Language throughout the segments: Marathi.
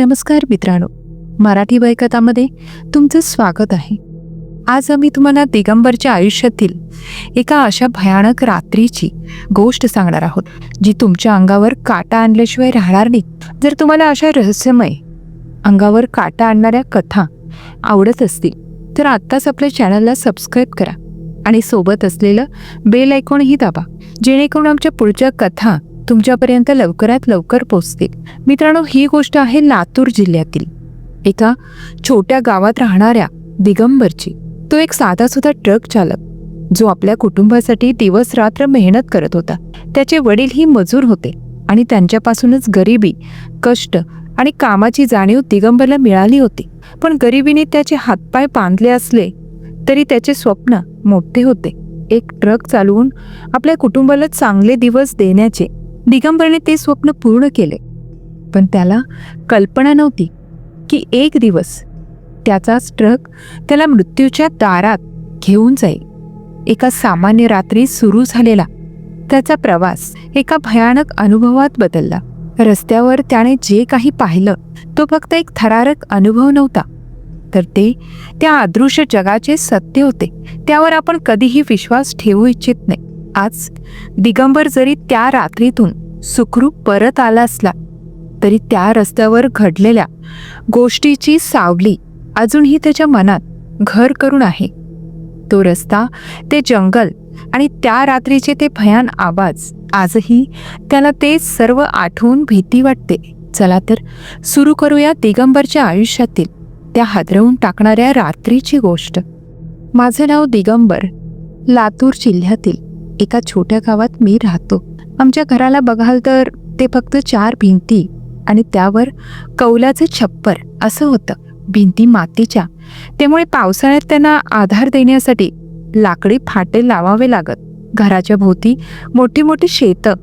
नमस्कार मित्रांनो मराठी वयकथामध्ये तुमचं स्वागत आहे. आज आम्ही तुम्हाला दिगंबरच्या आयुष्यातील एका अशा भयानक रात्रीची गोष्ट सांगणार आहोत जी तुमच्या अंगावर काटा आणल्याशिवाय राहणार नाही. जर तुम्हाला अशा रहस्यमय अंगावर काटा आणणाऱ्या कथा आवडत असतील तर आत्ताच आपल्या चॅनलला सबस्क्राईब करा आणि सोबत असलेलं बेल ऐकूनही दाबा जेणेकरून आमच्या पुढच्या कथा तुमच्यापर्यंत लवकरात लवकर पोचतील मित्रांनो ही गोष्ट आहे लातूर जिल्ह्यातील. एका छोट्या गावात राहणाऱ्या दिगंबरची. तो एक साधा सुद्धा ट्रक चालक जो आपल्या कुटुंबासाठी दिवस रात्र मेहनत करत होता. त्याचे वडील ही मजूर होते आणि त्यांच्यापासूनच गरिबी कष्ट आणि कामाची जाणीव दिगंबरला मिळाली होती. पण गरिबीने त्याचे हातपाय बांधले असले तरी त्याचे स्वप्न मोठे होते. एक ट्रक चालवून आपल्या कुटुंबाला चांगले दिवस देण्याचे दिगंबरने ते स्वप्न पूर्ण केले. पण त्याला कल्पना नव्हती की एक दिवस त्याचाच ट्रक त्याला मृत्यूच्या दारात घेऊन जाईल. एका सामान्य रात्री सुरू झालेला त्याचा प्रवास एका भयानक अनुभवात बदलला. रस्त्यावर त्याने जे काही पाहिलं तो फक्त एक थरारक अनुभव नव्हता. तर ते त्या अदृश्य जगाचे सत्य होते त्यावर आपण कधीही विश्वास ठेवू इच्छित नाही. आज दिगंबर जरी त्या रात्रीतून सुखरूप परत आला असला तरी त्या रस्त्यावर घडलेल्या गोष्टीची सावली अजूनही त्याच्या मनात घर करून आहे. तो रस्ता ते जंगल आणि त्या रात्रीचे ते भयान आवाज आजही त्याला ते सर्व आठवून भीती वाटते. चला तर सुरू करूया दिगंबरच्या आयुष्यातील त्या हादरवून टाकणाऱ्या रात्रीची गोष्ट. माझं नाव दिगंबर लातूर जिल्ह्यातील एका छोट्या गावात मी राहतो. आमच्या घराला बघाल तर ते फक्त चार भिंती आणि त्यावर कौलाचं छप्पर असं होतं. भिंती मातीच्या. त्यामुळे पावसाळ्यात त्यांना आधार देण्यासाठी लाकडी फाटे लावावे लागत. घराच्या भोवती मोठी मोठी शेतं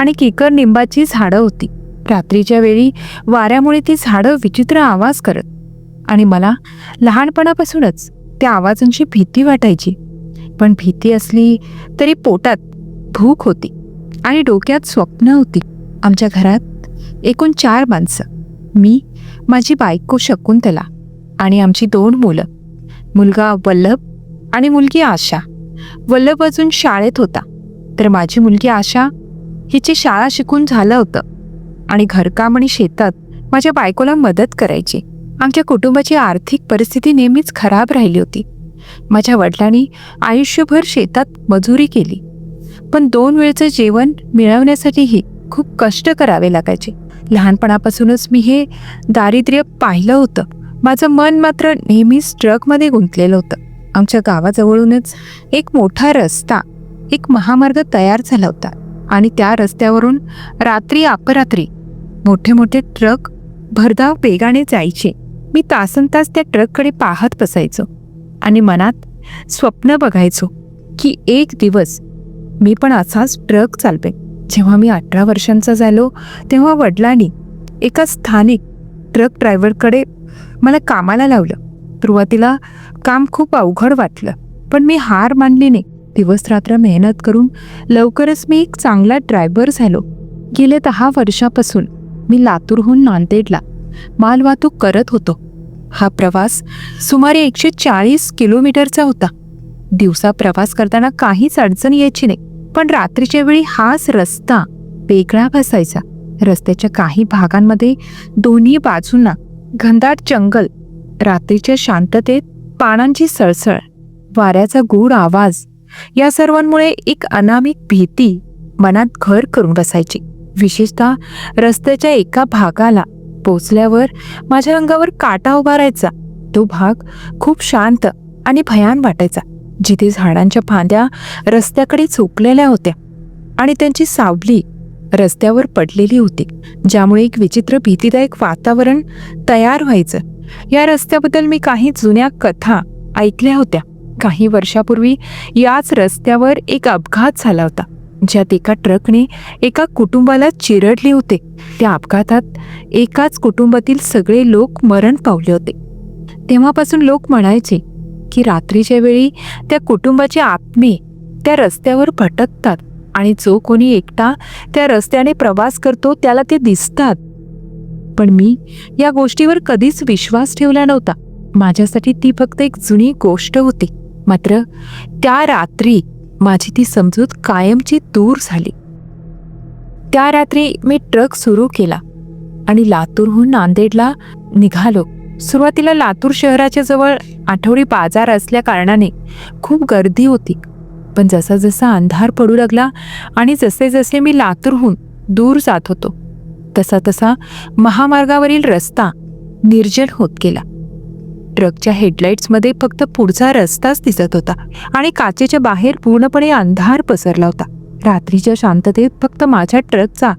आणि किकर निंबाची झाडं होती. रात्रीच्या वेळी वाऱ्यामुळे ती झाडं विचित्र आवाज करत आणि मला लहानपणापासूनच त्या आवाजांची भीती वाटायची. पण भीती असली तरी पोटात भूक होती आणि डोक्यात स्वप्न होती. आमच्या घरात एकूण चार माणसं मी माझी बायको शकुंतला आणि आमची दोन मुलं. मुलगा वल्लभ आणि मुलगी आशा. वल्लभ अजून शाळेत होता तर माझी मुलगी आशा हिची शाळा शिकून झालं होतं आणि घरकाम आणि शेतात माझ्या बायकोला मदत करायची. आमच्या कुटुंबाची आर्थिक परिस्थिती नेहमीच खराब राहिली होती. माझ्या वडिलांनी आयुष्यभर शेतात मजुरी केली. पण दोन वेळचं जेवण मिळवण्यासाठीही खूप कष्ट करावे लागायचे. लहानपणापासूनच मी हे दारिद्र्य पाहिलं होतं. माझं मन मात्र नेहमीच ट्रकमध्ये गुंतलेलं होतं. आमच्या गावाजवळूनच एक मोठा रस्ता एक महामार्ग तयार झाला होता आणि त्या रस्त्यावरून रात्री अपरात्री मोठे मोठे ट्रक भरधाव वेगाने जायचे. मी तासन तास त्या ट्रककडे पाहत बसायचो. आणि मनात स्वप्न बघायचो की एक दिवस मी पण असाच ट्रक चालवे जेव्हा मी अठरा वर्षांचा झालो तेव्हा वडिलांनी एका स्थानिक ट्रक ड्रायव्हरकडे मला कामाला लावलं. सुरुवातीला काम खूप अवघड वाटलं पण मी हार मानली नाही. दिवस रात्र मेहनत करून लवकरच मी एक चांगला ड्रायव्हर झालो. गेल्या दहा वर्षापासून मी लातूरहून नांदेडला मालवाहतूक करत होतो. हा प्रवास सुमारे एकशे चाळीस किलोमीटरचा होता. दिवसा प्रवास करताना काहीच अडचण यायची नाही पण रात्रीच्या वेळी हाच रस्ता वेगळा बसायचा. रस्त्याच्या काही भागांमध्ये दोन्ही बाजूंना घनदाट जंगल रात्रीच्या शांततेत पानांची सळसळ वाऱ्याचा गूढ आवाज या सर्वांमुळे एक अनामिक भीती मनात घर करून बसायची. विशेषतः रस्त्याच्या एका भागाला पोचल्यावर माझ्या अंगावर काटा उभारायचा तो भाग खूप शांत आणि भयान वाटायचा जिथे झाडांच्या फांद्या रस्त्याकडे चोकलेल्या होत्या आणि त्यांची सावली रस्त्यावर पडलेली होती ज्यामुळे एक विचित्र भीतीदायक वातावरण तयार व्हायचं. या रस्त्याबद्दल मी काही जुन्या कथा ऐकल्या होत्या. काही वर्षापूर्वी याच रस्त्यावर एक अपघात झाला होता. ज्यात एका ट्रकने एका कुटुंबाला चिरडले होते. त्या अपघातात एकाच कुटुंबातील सगळे लोक मरण पावले होते. तेव्हापासून लोक म्हणायचे की रात्रीच्या वेळी त्या कुटुंबाचे आत्मे त्या रस्त्यावर भटकतात आणि जो कोणी एकटा त्या रस्त्याने प्रवास करतो त्याला ते दिसतात. पण मी या गोष्टीवर कधीच विश्वास ठेवला नव्हता. माझ्यासाठी ती फक्त एक जुनी गोष्ट होती. मात्र त्या रात्री माझी ती समजूत कायमची दूर झाली. त्या रात्री मी ट्रक सुरू केला आणि लातूरहून नांदेडला निघालो. सुरुवातीला लातूर शहराच्या जवळ आठवडी बाजार असल्या कारणाने खूप गर्दी होती. पण जसा जसा अंधार पडू लागला आणि जसे जसे मी लातूरहून दूर जात होतो तसा तसा महामार्गावरील रस्ता निर्जन होत गेला. ट्रकच्या हेडलाईट्समध्ये फक्त पुढचा रस्ताच दिसत होता आणि काचेच्या बाहेर पूर्णपणे अंधार पसरला होता. रात्रीच्या शांततेत फक्त माझ्या ट्रकचा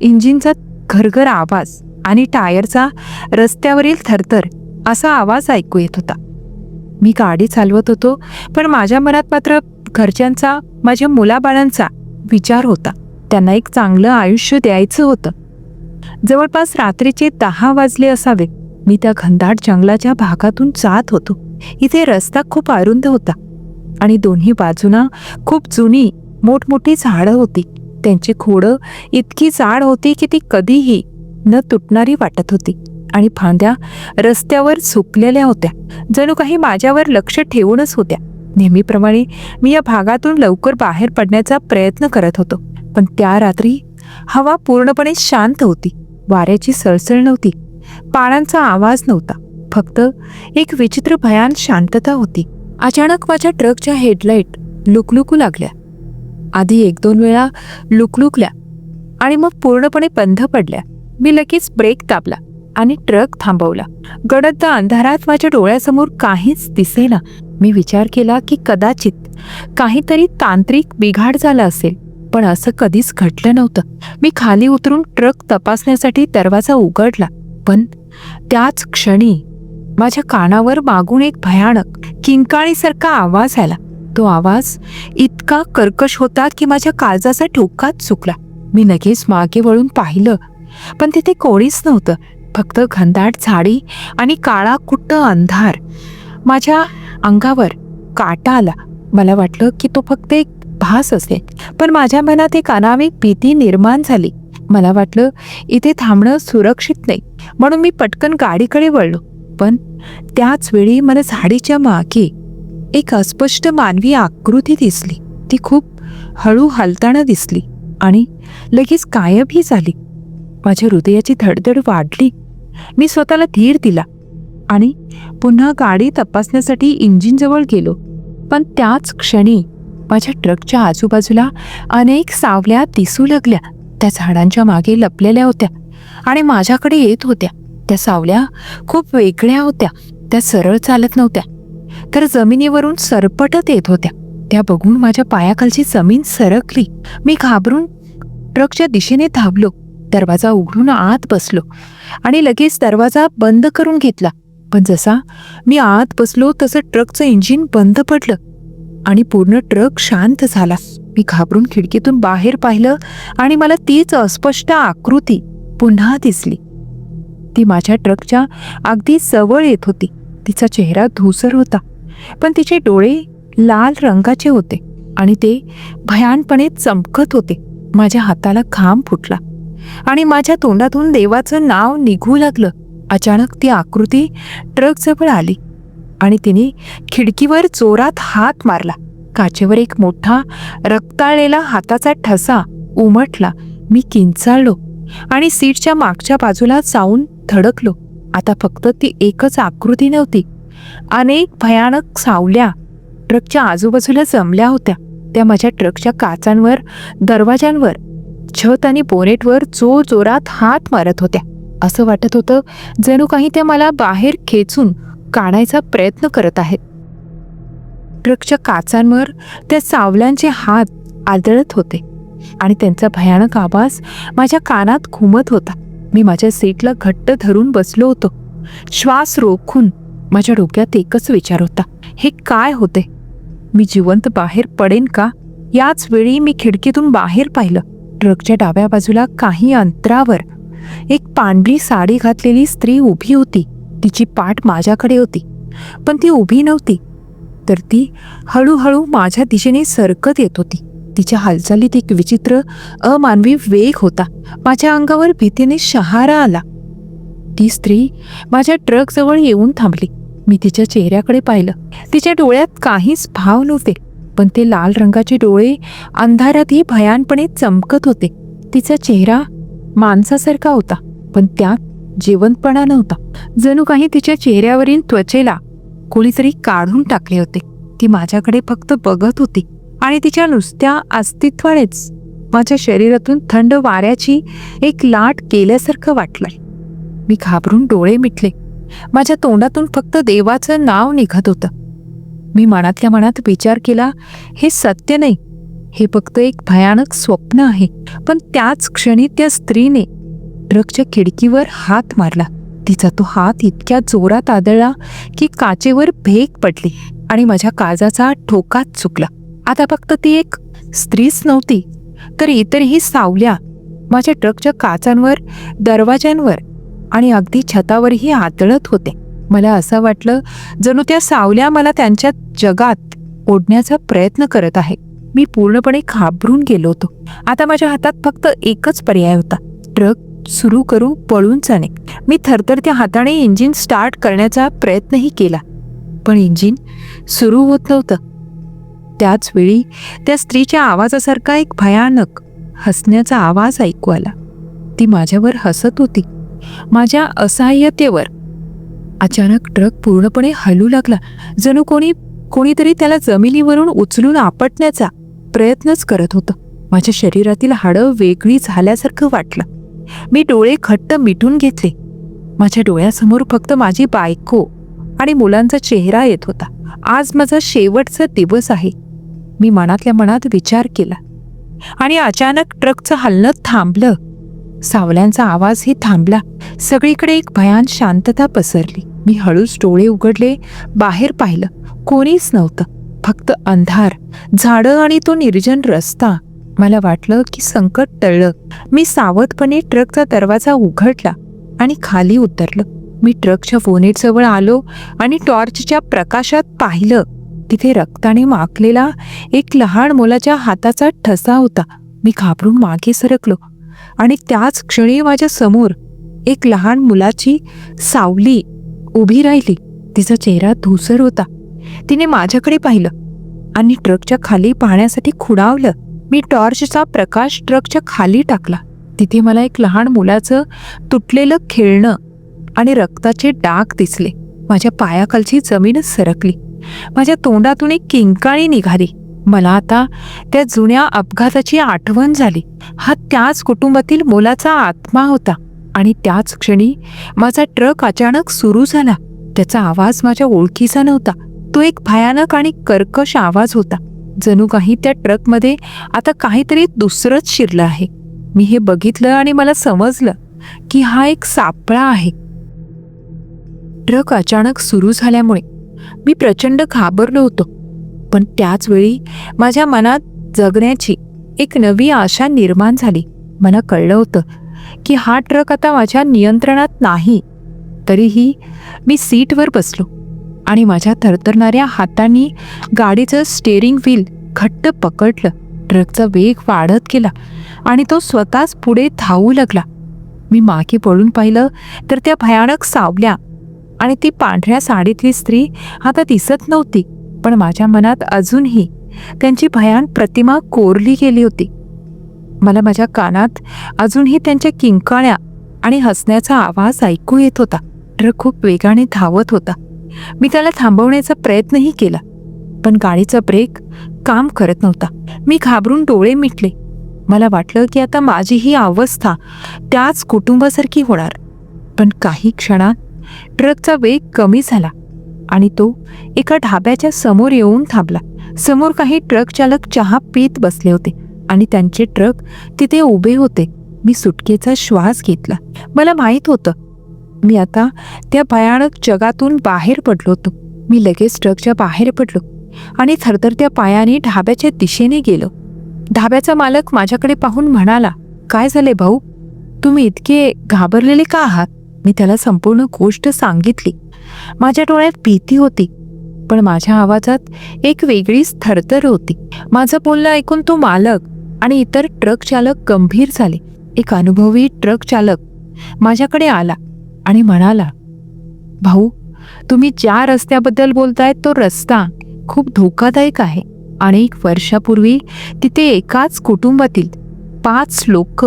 इंजिनचा घरघर आवाज आणि टायरचा रस्त्यावरील थरथर असा आवाज ऐकू येत होता. मी गाडी चालवत होतो पण माझ्या मनात मात्र घरच्यांचा माझ्या मुलाबाळांचा विचार होता. त्यांना एक चांगलं आयुष्य द्यायचं होतं. जवळपास रात्रीचे दहा वाजले असावे. मी त्या घनदाट जंगलाच्या भागातून जात होतो. इथे रस्ता खूप अरुंद होता आणि दोन्ही बाजूना खूप जुनी मोठमोठी झाडं होती. त्यांची खोडं इतकी जाड होती की ती कधीही न तुटणारी वाटत होती आणि फांद्या रस्त्यावर झुकलेल्या होत्या. जणू काही माझ्यावर लक्ष ठेवूनच होत्या. नेहमीप्रमाणे मी या भागातून लवकर बाहेर पडण्याचा प्रयत्न करत होतो. पण त्या रात्री हवा पूर्णपणे शांत होती. वाऱ्याची सळसळ नव्हती. पाण्याचा आवाज नव्हता. फक्त एक विचित्र भयान शांतता होती. अचानक माझ्या ट्रकच्या हेडलाईट लुकलुकू लागल्या. आधी एक दोन वेळा लुकलुकल्या आणि मग पूर्णपणे बंद पडल्या. मी लगेच ब्रेक दाबला आणि ट्रक थांबवला. गडद अंधारात माझ्या डोळ्यासमोर काहीच दिसेना. मी विचार केला की कदाचित काहीतरी तांत्रिक बिघाड झाला असेल पण असं कधीच घडलं नव्हतं. मी खाली उतरून ट्रक तपासण्यासाठी दरवाजा उघडला पण त्याच क्षणी माझ्या कानावर मागून एक भयानक किंकाळीसारखा आवाज आला. तो आवाज इतका कर्कश होता की माझ्या काळजाचा ठोकाच चुकला. मी लगेच मागे वळून पाहिलं पण तिथे कोणीच नव्हतं. फक्त घनदाट झाडी आणि काळा कुट्ट अंधार. माझ्या अंगावर काटा आला. मला वाटलं की तो फक्त एक भास असेल. पण माझ्या मनात एक अनामिक भीती निर्माण झाली. मला वाटलं इथे थांबणं सुरक्षित नाही. म्हणून मी पटकन गाडीकडे वळलो. पण त्याच वेळी मला झाडीच्या मागे एक अस्पष्ट मानवी आकृती दिसली. ती खूप हळू हलताना दिसली आणि लगेच कायबही झाली. माझ्या हृदयाची धडधड वाढली. मी स्वतःला धीर दिला आणि पुन्हा गाडी तपासण्यासाठी इंजिनजवळ गेलो. पण त्याच क्षणी माझ्या ट्रकच्या आजूबाजूला अनेक सावल्या दिसू लागल्या. त्या झाडांच्या मागे लपलेल्या होत्या आणि माझ्याकडे येत होत्या. त्या सावल्या खूप वेगळ्या होत्या. त्या सरळ चालत नव्हत्या. तर जमिनीवरून सरपटत येत होत्या. त्या बघून माझ्या पायाखालची जमीन सरकली. मी घाबरून ट्रकच्या दिशेने धावलो. दरवाजा उघडून आत बसलो आणि लगेच दरवाजा बंद करून घेतला. पण जसा मी आत बसलो तसं ट्रकचं इंजिन बंद पडलं आणि पूर्ण ट्रक शांत झाला. मी घाबरून खिडकीतून बाहेर पाहिलं आणि मला तीच अस्पष्ट आकृती पुन्हा दिसली. ती माझ्या ट्रकच्या अगदी जवळ येत होती. तिचा चेहरा धूसर होता पण तिचे डोळे लाल रंगाचे होते आणि ते भयानपणे चमकत होते. माझ्या हाताला घाम फुटला आणि माझ्या तोंडातून देवाचं नाव निघू लागलं. अचानक ती आकृती ट्रकजवळ आली आणि तिने खिडकीवर जोरात हात मारला. काचेवर एक मोठा रक्ताळलेला हाताचा ठसा उमटला. मी किंचाळलो आणि सीटच्या मागच्या बाजूला जाऊन धडकलो. आता फक्त ती एकच आकृती नव्हती. अनेक भयानक सावल्या ट्रकच्या आजूबाजूला जमल्या होत्या. त्या माझ्या ट्रकच्या काचांवर दरवाजांवर छत आणि बोनेटवर जोर जोरात हात मारत होत्या. असं वाटत होतं जणू काही त्या मला बाहेर खेचून काढायचा प्रयत्न करत आहेत. ट्रकच्या काचांवर त्या सावल्यांचे हात आदळत होते आणि त्यांचा भयानक आवाज माझ्या कानात घुमत होता. मी माझ्या सीटला घट्ट धरून बसलो होतो. श्वास रोखून माझ्या डोक्यात एकच विचार होता. हे काय होते? मी जिवंत बाहेर पडेन का? याच वेळी मी खिडकीतून बाहेर पाहिलं. ट्रकच्या डाव्या बाजूला काही अंतरावर एक पांढरी साडी घातलेली स्त्री उभी होती. तिची पाठ माझ्याकडे होती. पण ती उभी नव्हती. तर ती हळूहळू माझ्या दिशेने सरकत येत होती. तिच्या हालचालीत एक विचित्र अमानवी वेग होता. माझ्या अंगावर भीतीने शहारा आला. ती स्त्री माझ्या ट्रकजवळ येऊन थांबली. मी तिच्या चेहऱ्याकडे पाहिलं. तिच्या डोळ्यात काहीच भाव नव्हते पण ते लाल रंगाचे डोळे अंधारातही भयानपणे चमकत होते. तिचा चेहरा माणसासारखा होता पण त्यात जिवंतपणा नव्हता. जणू काही तिच्या चेहऱ्यावरील त्वचेला कोणीतरी काढून टाकले होते. ती माझ्याकडे फक्त बघत होती आणि तिच्या नुसत्या अस्तित्वानेच माझ्या शरीरातून थंड वाऱ्याची एक लाट केल्यासारखं वाटलंय मी घाबरून डोळे मिटले. माझ्या तोंडातून फक्त देवाचं नाव निघत होतं. मी मनातल्या मनात विचार केला हे सत्य नाही. हे फक्त एक भयानक स्वप्न आहे. पण त्याच क्षणी त्या स्त्रीने ट्रकच्या खिडकीवर हात मारला. तिचा तो हात इतक्या जोरात आदळला की काचेवर भेग पडली आणि माझ्या काजाचा ठोकाच चुकला. आता फक्त ती एक स्त्रीच नव्हती तर इतरही सावल्या माझ्या ट्रकच्या काचांवर दरवाज्यांवर आणि अगदी छतावरही आदळत होते. मला असं वाटलं जणू त्या सावल्या मला त्यांच्या जगात ओढण्याचा प्रयत्न करत आहे. मी पूर्णपणे घाबरून गेलो होतो. आता माझ्या हातात फक्त एकच पर्याय होता ट्रक सुरू करू पळून जाणे. मी थरथरत्या हाताने इंजिन स्टार्ट करण्याचा प्रयत्नही केला. पण इंजिन सुरू होत नव्हतं. त्याच वेळी त्या स्त्रीच्या आवाजासारखा एक भयानक हसण्याचा आवाज ऐकू आला. ती माझ्यावर हसत होती. माझ्या असहाय्यतेवर. अचानक ट्रक पूर्णपणे हलू लागला. जणू कोणी कोणीतरी त्याला जमिनीवरून उचलून आपटण्याचा प्रयत्नच करत होतं. माझ्या शरीरातील हाडं वेगळी झाल्यासारखं वाटलं. मी डोळे घट्ट मिटून घेतले. माझ्या डोळ्यासमोर फक्त माझी बायको आणि मुलांचा चेहरा येत होता. आज माझा शेवटचा दिवस आहे. मी मनातल्या मनात विचार केला. आणि अचानक ट्रकचं हलणं थांबलं. सावल्यांचा आवाजही थांबला. सगळीकडे एक भयान शांतता पसरली. मी हळूच डोळे उघडले. बाहेर पाहिलं. कोणीच नव्हतं. फक्त अंधार. झाडं आणि तो निर्जन रस्ता. मला वाटलं की संकट टळलं. मी सावधपणे ट्रकचा दरवाजा उघडला आणि खाली उतरलं. मी ट्रकच्या बोनेटजवळ आलो आणि टॉर्चच्या प्रकाशात पाहिलं. तिथे रक्ताने माखलेला एक लहान मुलाच्या हाताचा ठसा होता. मी घाबरून मागे सरकलो आणि त्याच क्षणी माझ्यासमोर एक लहान मुलाची सावली उभी राहिली. तिचा चेहरा धुसर होता. तिने माझ्याकडे पाहिलं आणि ट्रकच्या खाली पाहण्यासाठी खुणावलं. मी टॉर्चचा प्रकाश ट्रकच्या खाली टाकला. तिथे मला एक लहान मुलाचं तुटलेलं खेळणं आणि रक्ताचे डाग दिसले. माझ्या पायाखालची जमीनच सरकली. माझ्या तोंडातून एक किंकाळी निघाली. मला आता त्या जुन्या अपघाताची आठवण झाली. हा त्याच कुटुंबातील मुलाचा आत्मा होता आणि त्याच क्षणी माझा ट्रक अचानक सुरू झाला. त्याचा आवाज माझ्या ओळखीचा नव्हता. तो एक भयानक आणि कर्कश आवाज होता. जणू काही त्या ट्रकमध्ये आता काहीतरी दुसरंच शिरलं आहे. मी हे बघितलं आणि मला समजलं की हा एक सापळा आहे. ट्रक अचानक सुरू झाल्यामुळे मी प्रचंड घाबरलो होतो. पण त्याच वेळी माझ्या मनात जगण्याची एक नवी आशा निर्माण झाली. मला कळलं होतं की हा ट्रक आता माझ्या नियंत्रणात नाही. तरीही मी सीटवर बसलो. आणि माझ्या थरथरणाऱ्या हातांनी गाडीचं स्टेअरिंग व्हील घट्ट पकडलं. ट्रकचा वेग वाढत गेला आणि तो स्वतःच पुढे धावू लागला. मी मागे पळून पाहिलं तर त्या भयानक सावल्या आणि ती पांढऱ्या साडीतली स्त्री आता दिसत नव्हती पण माझ्या मनात अजूनही त्यांची भयान प्रतिमा कोरली गेली होती. मला माझ्या कानात अजूनही त्यांच्या किंकाळ्या आणि हसण्याचा आवाज ऐकू येत होता. ट्रक खूप वेगाने धावत होता. मी त्याला थांबवण्याचा प्रयत्नही केला पण गाडीचा ब्रेक काम करत नव्हता. मी घाबरून डोळे मिटले. मला वाटलं की आता माझी ही अवस्था त्याच कुटुंबासारखी होणार. पण काही क्षणात ट्रकचा वेग कमी झाला आणि तो एका ढाब्याच्या समोर येऊन थांबला. समोर काही ट्रक चालक चहा पीत बसले होते आणि त्यांचे ट्रक तिथे उभे होते. मी सुटकेचा श्वास घेतला. मला माहीत होतं मी आता त्या भयानक जगातून बाहेर पडलो होतो. मी लगेच ट्रकच्या बाहेर पडलो आणि थरथरत्या पायाने ढाब्याच्या दिशेने गेलो. ढाब्याचा मालक माझ्याकडे पाहून म्हणाला काय झाले भाऊ? तुम्ही इतके घाबरलेले का आहात? मी त्याला संपूर्ण गोष्ट सांगितली. माझ्या डोळ्यात भीती होती पण माझ्या आवाजात एक वेगळीच थरथर होती. माझं बोलणं ऐकून तो मालक आणि इतर ट्रक चालक गंभीर झाले. एक अनुभवी ट्रक चालक माझ्याकडे आला. आणि म्हणाला भाऊ तुम्ही ज्या रस्त्याबद्दल बोलताय तो रस्ता खूप धोकादायक आहे. अनेक वर्षापूर्वी तिथे एकाच कुटुंबातील पाच लोक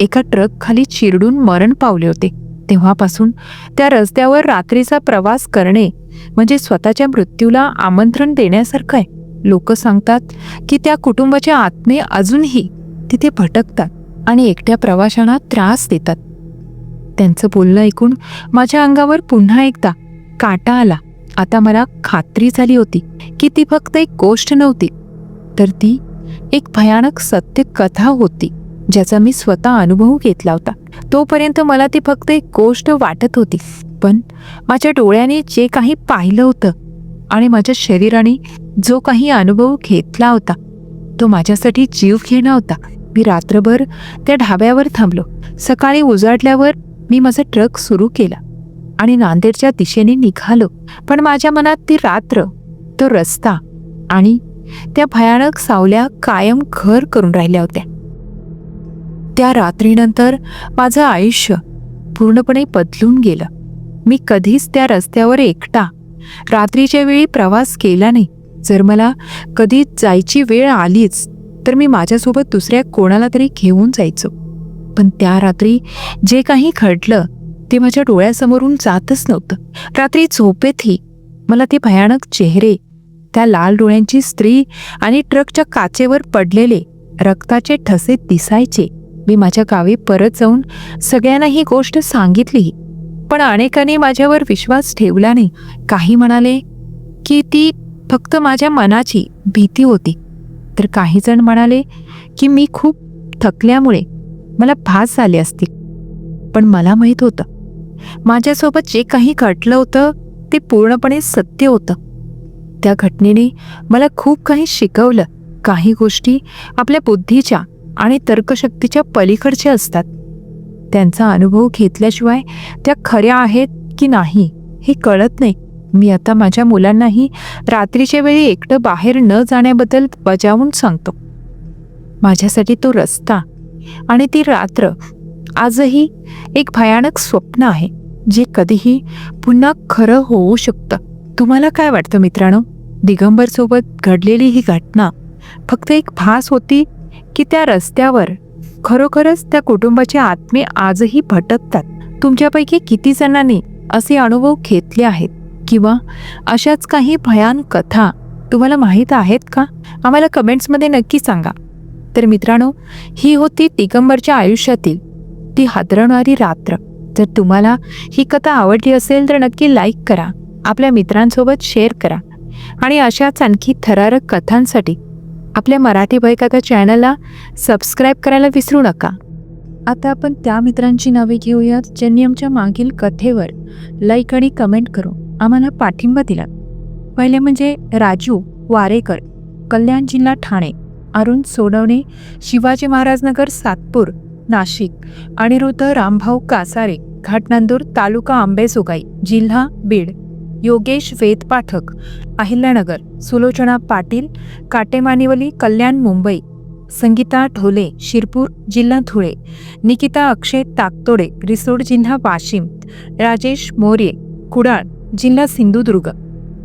एका ट्रक खाली चिरडून मरण पावले होते. तेव्हापासून त्या रस्त्यावर रात्रीचा प्रवास करणे म्हणजे स्वतःच्या मृत्यूला आमंत्रण देण्यासारखं आहे. लोक सांगतात की त्या कुटुंबाचे आत्मे अजूनही तिथे भटकतात आणि एकट्या प्रवाशांना त्रास देतात. त्यांचं बोलणं ऐकून माझ्या अंगावर पुन्हा एकदा काटा आला. आता मला खात्री झाली होती की ती फक्त एक गोष्ट नव्हती तर ती एक भयानक सत्य कथा होती ज्याचा मी स्वतः अनुभव घेतला होता. तोपर्यंत मला ती फक्त एक गोष्ट वाटत होती पण माझ्या डोळ्याने जे काही पाहिलं होतं आणि माझ्या शरीराने जो काही अनुभव घेतला होता तो माझ्यासाठी जीव घेणं होता. मी रात्रभर त्या ढाब्यावर थांबलो. सकाळी उजाडल्यावर मी माझा ट्रक सुरू केला आणि नांदेडच्या दिशेने निघालो. पण माझ्या मनात ती रात्र तो रस्ता आणि त्या भयानक सावल्या कायम घर करून राहिल्या होत्या. त्या रात्रीनंतर माझं आयुष्य पूर्णपणे बदलून गेलं. मी कधीच त्या रस्त्यावर एकटा रात्रीच्या वेळी प्रवास केला नाही. जर मला कधी जायची वेळ आलीच तर मी माझ्यासोबत दुसऱ्या कोणाला तरी घेऊन जायचो. पण त्या रात्री जे काही घडलं ते माझ्या डोळ्यासमोरून जातच नव्हतं. रात्री झोपेतही मला ते भयानक चेहरे त्या लाल डोळ्यांची स्त्री आणि ट्रकच्या काचेवर पडलेले रक्ताचे ठसे दिसायचे. मी माझ्या गावी परत जाऊन सगळ्यांना ही गोष्ट सांगितली. पण अनेकांनी माझ्यावर विश्वास ठेवला नाही. काही म्हणाले की ती फक्त माझ्या मनाची भीती होती. तर काही जण म्हणाले की मी खूप थकल्यामुळे मला भास झाले असतील पण मला माहीत होतं. माझ्यासोबत जे काही घडलं होतं ते पूर्णपणे सत्य होतं. त्या घटनेने मला खूप काही शिकवलं. काही गोष्टी आपल्या बुद्धीच्या आणि तर्कशक्तीच्या पलीकडच्या असतात. त्यांचा अनुभव घेतल्याशिवाय त्या खऱ्या आहेत की नाही हे कळत नाही. मी आता माझ्या मुलांनाही रात्रीच्या वेळी एकटं बाहेर न जाण्याबद्दल बजावून सांगतो. माझ्यासाठी तो रस्ता आणि ती रात्र आजही एक भयानक स्वप्न आहे जे कधीही पुन्हा खरं होऊ शकतं. तुम्हाला काय वाटतं मित्रांनो? दिगंबरसोबत घडलेली ही घटना फक्त एक भास होती की त्या रस्त्यावर खरोखरच त्या कुटुंबाचे आत्मे आजही भटकतात? तुमच्यापैकी किती जणांनी असे अनुभव घेतले आहेत? किंवा अशाच काही भयान कथा तुम्हाला माहीत आहेत का? आम्हाला कमेंट्समध्ये नक्की सांगा. तर मित्रांनो ही होती दिगंबरच्या आयुष्यातील ती हादरवणारी रात्र. जर तुम्हाला ही कथा आवडली असेल तर नक्की लाईक करा. आपल्या मित्रांसोबत शेअर करा. आणि अशाच आणखी थरारक कथांसाठी आपल्या मराठी भयकथा चॅनलला सबस्क्राईब करायला विसरू नका. आता आपण त्या मित्रांची नावे घेऊयात ज्यांनी आमच्या मागील कथेवर लाईक आणि कमेंट करून आम्हाला पाठिंबा दिला पहिले म्हणजे राजू वारेकर कल्याण जिल्हा ठाणे. अरुण सोनवणे शिवाजी महाराजनगर सातपूर नाशिक अनिरुद्ध रामभाऊ कासारे घाटनांदूर तालुका आंबेजोगाई जिल्हा बीड. योगेश वेद पाठक अहिल्यानगर सुलोचना पाटील काटेमानिवली कल्याण मुंबई. संगीता ढोले शिरपूर जिल्हा धुळे. निकिता अक्षय ताकतोडे रिसोड जिल्हा वाशिम. राजेश मोरे कुडाळ जिल्हा सिंधुदुर्ग.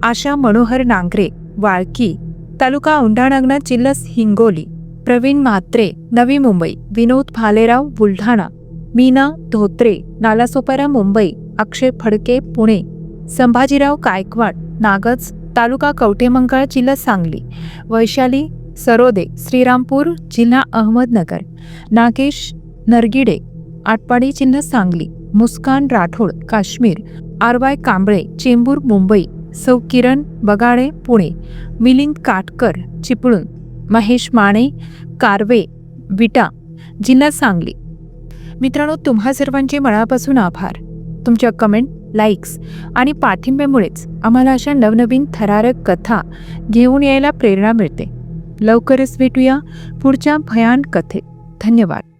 आशा मनोहर नांगरे वाळकी. तालुका औंढानागनाथ चिल्लस हिंगोली प्रवीण म्हात्रे नवी मुंबई विनोद भालेराव बुलढाणा मीना धोत्रे नालासोपारा मुंबई अक्षय फडके पुणे संभाजीराव गायकवाड नागज तालुका कवठेमंकाळ जिल्हा सांगली वैशाली सरोदे श्रीरामपूर जिल्हा अहमदनगर नागेश नरगिडे आटपाडी जिल्हा सांगली मुस्कान राठोड काश्मीर आरवाय कांबळे चेंबूर मुंबई सौ किरण बगाडे पुणे. मिलिंद काटकर चिपळूण. महेश माने कारवे विटा जिल्हा सांगली. मित्रांनो तुम्हा सर्वांचे मनापासून आभार. तुमच्या कमेंट लाईक्स आणि पाठिंब्यामुळेच आम्हाला अशा नवनवीन थरारक कथा घेऊन यायला प्रेरणा मिळते. लवकरच भेटूया पुढच्या भयान कथेत. धन्यवाद.